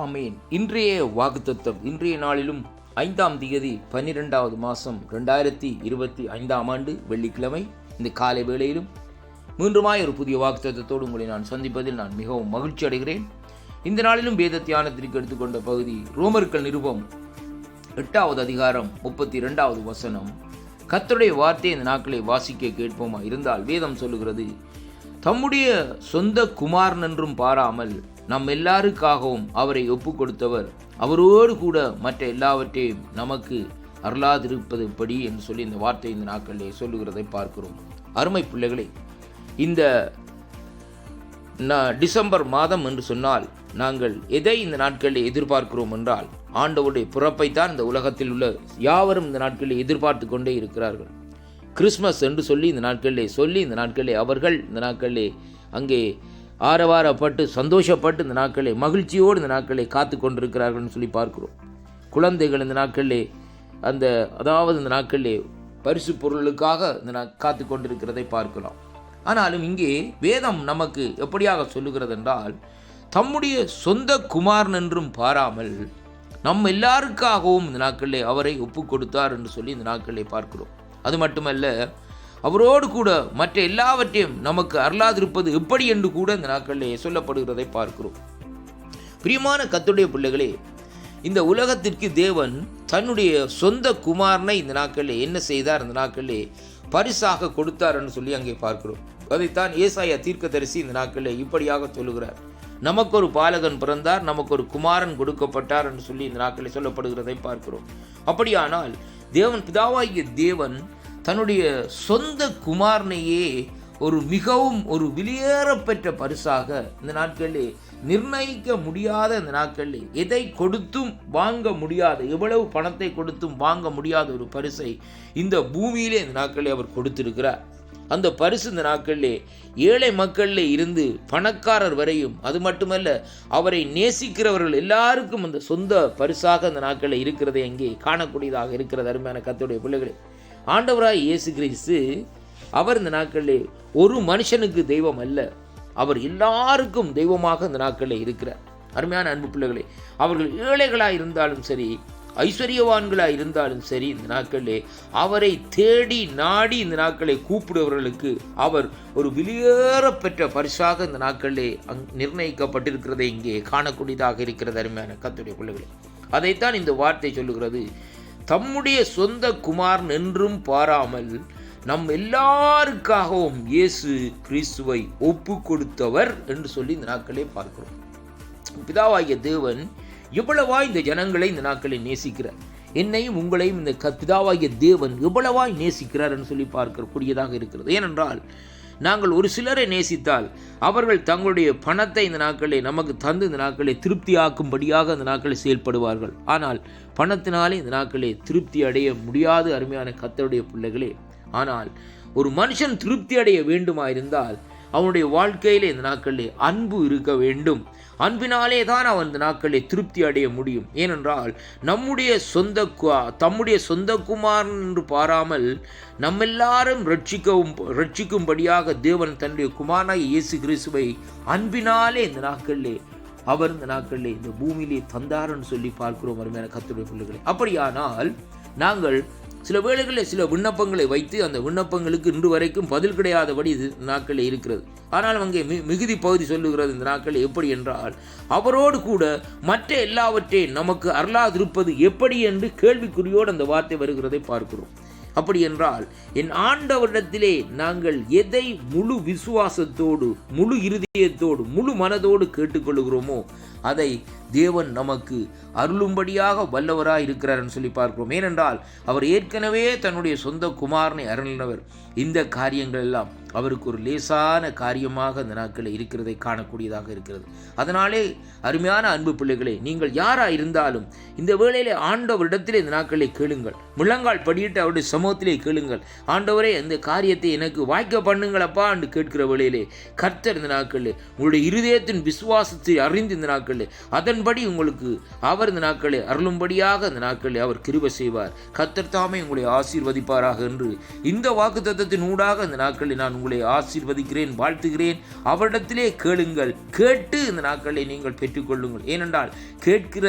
ஆமீன். இன்றைய வாக்குத்தத்தம் இன்றைய நாளிலும் ஐந்தாம் தேதி பன்னிரெண்டாவது மாதம் ரெண்டாயிரத்தி இருபத்தி ஐந்தாம் ஆண்டு வெள்ளிக்கிழமை. இந்த காலை வேளையிலும் மீண்டுமாய் ஒரு புதிய வாக்குத்தத்தோடு உங்களை நான் சந்திப்பதில் நான் மிகவும் மகிழ்ச்சி அடைகிறேன். இந்த நாளிலும் வேத தியானத்திற்கு எடுத்துக்கொண்ட பகுதி ரோமர்கள் நிருபம் எட்டாவது அதிகாரம் முப்பத்தி ரெண்டாவது வசனம். கத்தருடைய வார்த்தை இந்த நாட்களை வாசிக்க கேட்போமா? இருந்தால் வேதம் சொல்லுகிறது தம்முடைய சொந்த குமாரன் என்றும் பாராமல் நம் எல்லாருக்காகவும் அவரை ஒப்பு கொடுத்தவர் அவரோடு கூட மற்ற எல்லாவற்றையும் நமக்கு அருளாதிருப்பது படி என்று சொல்லி இந்த வார்த்தை இந்த நாட்களிலே சொல்லுகிறதை பார்க்கிறோம். அருமை பிள்ளைகளே இந்த டிசம்பர் மாதம் என்று சொன்னால் நாங்கள் எதை இந்த நாட்களில் எதிர்பார்க்கிறோம் என்றால் ஆண்டவருடைய பிறப்பைத்தான் இந்த உலகத்தில் உள்ள யாவரும் இந்த நாட்களில் எதிர்பார்த்து கொண்டே இருக்கிறார்கள். கிறிஸ்மஸ் என்று சொல்லி இந்த நாட்களிலே சொல்லி இந்த நாட்களிலே அவர்கள் இந்த நாட்களிலே அங்கே ஆரவாரப்பட்டு சந்தோஷப்பட்டு இந்த நாட்களை மகிழ்ச்சியோடு இந்த நாட்களை காத்து கொண்டிருக்கிறார்கள்னு சொல்லி பார்க்கிறோம். குழந்தைகள் இந்த நாட்களிலே அந்த அதாவது இந்த நாட்களிலே பரிசு பொருளுக்காக இந்த நா காத்து கொண்டிருக்கிறதை பார்க்கலாம். ஆனாலும் இங்கே வேதம் நமக்கு எப்படியாக சொல்லுகிறது என்றால் தம்முடைய சொந்த குமாரன் என்றும் பாராமல் நம் எல்லாருக்காகவும் இந்த நாட்களிலே அவரை ஒப்பு கொடுத்தார் என்று சொல்லி இந்த நாட்களிலே பார்க்கிறோம். அது மட்டுமல்ல அவரோடு கூட மற்ற எல்லாவற்றையும் நமக்கு அருளாதிருப்பது எப்படி என்று கூட இந்த நாட்களிலே சொல்லப்படுகிறதை பார்க்கிறோம். பிரியமான கத்துடைய பிள்ளைகளே இந்த உலகத்திற்கு தேவன் தன்னுடைய சொந்த குமாரனை இந்த நாட்களில் என்ன செய்தார்? இந்த நாட்களிலே பரிசாக கொடுத்தார் என்று சொல்லி அங்கே பார்க்கிறோம். அதைத்தான் ஏசாயா தீர்க்கதரிசி இந்த நாட்களில் இப்படியாக சொல்லுகிறார். நமக்கு ஒரு பாலகன் பிறந்தார் நமக்கு ஒரு குமாரன் கொடுக்கப்பட்டார் என்று சொல்லி இந்த நாட்களில் சொல்லப்படுகிறதை பார்க்கிறோம். அப்படியானால் தேவன் பிதாவாகிய தேவன் தன்னுடைய சொந்த குமாரனையே ஒரு மிகவும் ஒரு வெளியேறப்பெற்ற பரிசாக இந்த நாட்களிலே நிர்ணயிக்க முடியாத இந்த நாட்களில் எதை கொடுத்தும் வாங்க முடியாத எவ்வளவு பணத்தை கொடுத்தும் வாங்க முடியாத ஒரு பரிசை இந்த பூமியிலே இந்த நாட்களில் அவர் கொடுத்திருக்கிறார். அந்த பரிசு இந்த நாட்களிலே ஏழை மக்களில் இருந்து பணக்காரர் வரையும் அது மட்டுமல்ல அவரை நேசிக்கிறவர்கள் எல்லாருக்கும் அந்த சொந்த பரிசாக இந்த நாட்களில் இருக்கிறதை அங்கே காணக்கூடியதாக இருக்கிறது அருமையான கத்துடைய பிள்ளைகளே. ஆண்டவராய் இயேசு கிறிஸ்து அவர் இந்த நாட்களிலே ஒரு மனுஷனுக்கு தெய்வம் அல்ல. அவர் எல்லாருக்கும் தெய்வமாக இந்த நாட்களில் இருக்கிறார். அருமையான அன்பு பிள்ளைகளே அவர்கள் ஏழைகளாக இருந்தாலும் சரி ஐஸ்வர்யவான்களாக இருந்தாலும் சரி இந்த நாட்களிலே அவரை தேடி நாடி இந்த நாட்களை கூப்பிடுவர்களுக்கு அவர் ஒரு வெளியேறப்பெற்ற பரிசாக இந்த நாட்களிலே அங் நிர்ணயிக்கப்பட்டிருக்கிறதை இங்கே காணக்கூடியதாக இருக்கிறது அருமையான கத்துடைய பிள்ளைகளே. அதைத்தான் இந்த வார்த்தை சொல்லுகிறது. தம்முடைய சொந்த குமாரன் என்றும் பாராமல் நம் எல்லாருக்காகவும் இயேசு கிறிஸ்துவை ஒப்பு கொடுத்தவர் என்று சொல்லி இந்த நாட்களே பார்க்கிறோம். பிதாவாகிய தேவன் எவ்வளவா இந்த ஜனங்களை இந்த நாட்களை நேசிக்கிறார்? என்னையும் உங்களையும் இந்த க- பிதாவாகிய தேவன் எவ்வளவாய் நேசிக்கிறார் என்று சொல்லி பார்க்கக்கூடியதாக இருக்கிறது. ஏனென்றால் நாங்கள் ஒரு சிலரை நேசித்தால் அவர்கள் தங்களுடைய பணத்தை இந்த நாட்களை நமக்கு தந்து இந்த நாட்களை திருப்தியாக்கும்படியாக இந்த நாட்களை செயல்படுவார்கள். ஆனால் பணத்தினாலே இந்த நாட்களை திருப்தி அடைய முடியாது அருமையான கத்தருடைய பிள்ளைகளே. ஆனால் ஒரு மனுஷன் திருப்தி அடைய வேண்டுமாயிருந்தால் அவனுடைய வாழ்க்கையில் இந்த நாட்களிலே அன்பு இருக்க வேண்டும். அன்பினாலே தான் அவன் இந்த நாட்களை திருப்தி அடைய முடியும். ஏனென்றால் நம்முடைய சொந்த கு- தம்முடைய சொந்த குமாரன் என்று பாராமல் நம்மெல்லாரும் ரட்சிக்கவும் ரட்சிக்கும்படியாக தேவன் தன்னுடைய குமாரனாக இயேசு கிறிஸ்துவை அன்பினாலே இந்த நாட்களிலே அவர் இந்த நாட்களிலே இந்த பூமியிலே தந்தார்னு சொல்லி பார்க்கிறோம். அருமையான கத்துடைய பிள்ளைகளை. அப்படியானால் நாங்கள் சில வேளைகளில் சில விண்ணப்பங்களை வைத்து அந்த விண்ணப்பங்களுக்கு இன்று வரைக்கும் பதில் கிடையாதபடி இது நாட்களில் இருக்கிறது. ஆனால் அங்கே மி மிகுதி பகுதி சொல்லுகிறது இந்த நாட்கள் எப்படி என்றால் அவரோடு கூட மற்ற எல்லாவற்றையும் நமக்கு அருளாதிருப்பது எப்படி என்று கேள்விக்குறியோடு அந்த வார்த்தை வருகிறதை பார்க்கிறோம். அப்படி என்றால் என் ஆண்டவரிடத்திலே நாங்கள் எதை முழு விசுவாசத்தோடு முழு இருதயத்தோடு முழு மனதோடு கேட்டுக்கொள்கிறோமோ அதை தேவன் நமக்கு அருளும்படியாக வல்லவராக இருக்கிறார்னு சொல்லி பார்க்கிறோம். ஏனென்றால் அவர் ஏற்கனவே தன்னுடைய சொந்த குமாரனை அருளினவர். இந்த காரியங்கள் எல்லாம் அவருக்கு ஒரு லேசான காரியமாக இந்த நாட்களில் இருக்கிறதை காணக்கூடியதாக இருக்கிறது. அதனாலே அருமையான அன்பு பிள்ளைகளே நீங்கள் யாரா இருந்தாலும் இந்த வேளையிலே ஆண்டவரிடத்திலே இந்த நாட்களை கேளுங்கள். முழங்கால் படியிட்டு அவருடைய சமூகத்திலே கேளுங்கள். ஆண்டவரே இந்த காரியத்தை எனக்கு வாய்க்க பண்ணுங்களப்பா என்று கேட்கிற வேளையிலே கர்த்தர் இந்த நாட்களில் உங்களுடைய இருதயத்தின் விசுவாசத்தை அறிந்து இந்த நாட்களில் அதன்படி உங்களுக்கு அவர் இந்த நாட்களை அருளும்படியாக இந்த நாட்களை அவர் கிருபை செய்வார். கத்தர் தாமே உங்களை ஆசீர்வதிப்பாராக என்று இந்த வாக்குத்தத்தத்தின் ஊடாக இந்த நாட்களில் நான் உங்களை ஆசீர்வதிக்கிறேன் வாழ்த்துகிறேன். அவரிடத்திலே கேளுங்கள். கேட்டு இந்த நாட்களை நீங்கள் பெற்றுக்கொள்ளுங்கள். ஏனென்றால் கேட்கிற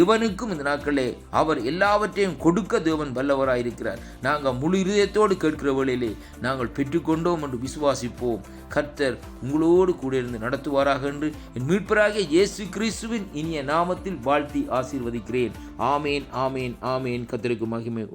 இவனுக்கும் இந்த நாட்களே அவர் எல்லாவற்றையும் கொடுக்க தேவன் வல்லவராயிருக்கிறார். நாங்கள் முழு இதயத்தோடு கேட்கிற வேளையிலே நாங்கள் பெற்றுக்கொண்டோம் என்று விசுவாசிப்போம். கர்த்தர் உங்களோடு கூட இருந்து நடத்துவாராக என்று என் மீட்பராகிய இயேசு கிறிஸ்துவின் இனிய நாமத்தில் வாழ்த்தி ஆசீர்வதிக்கிறேன். ஆமேன் ஆமேன் ஆமேன். கர்த்தருக்கு மகிமை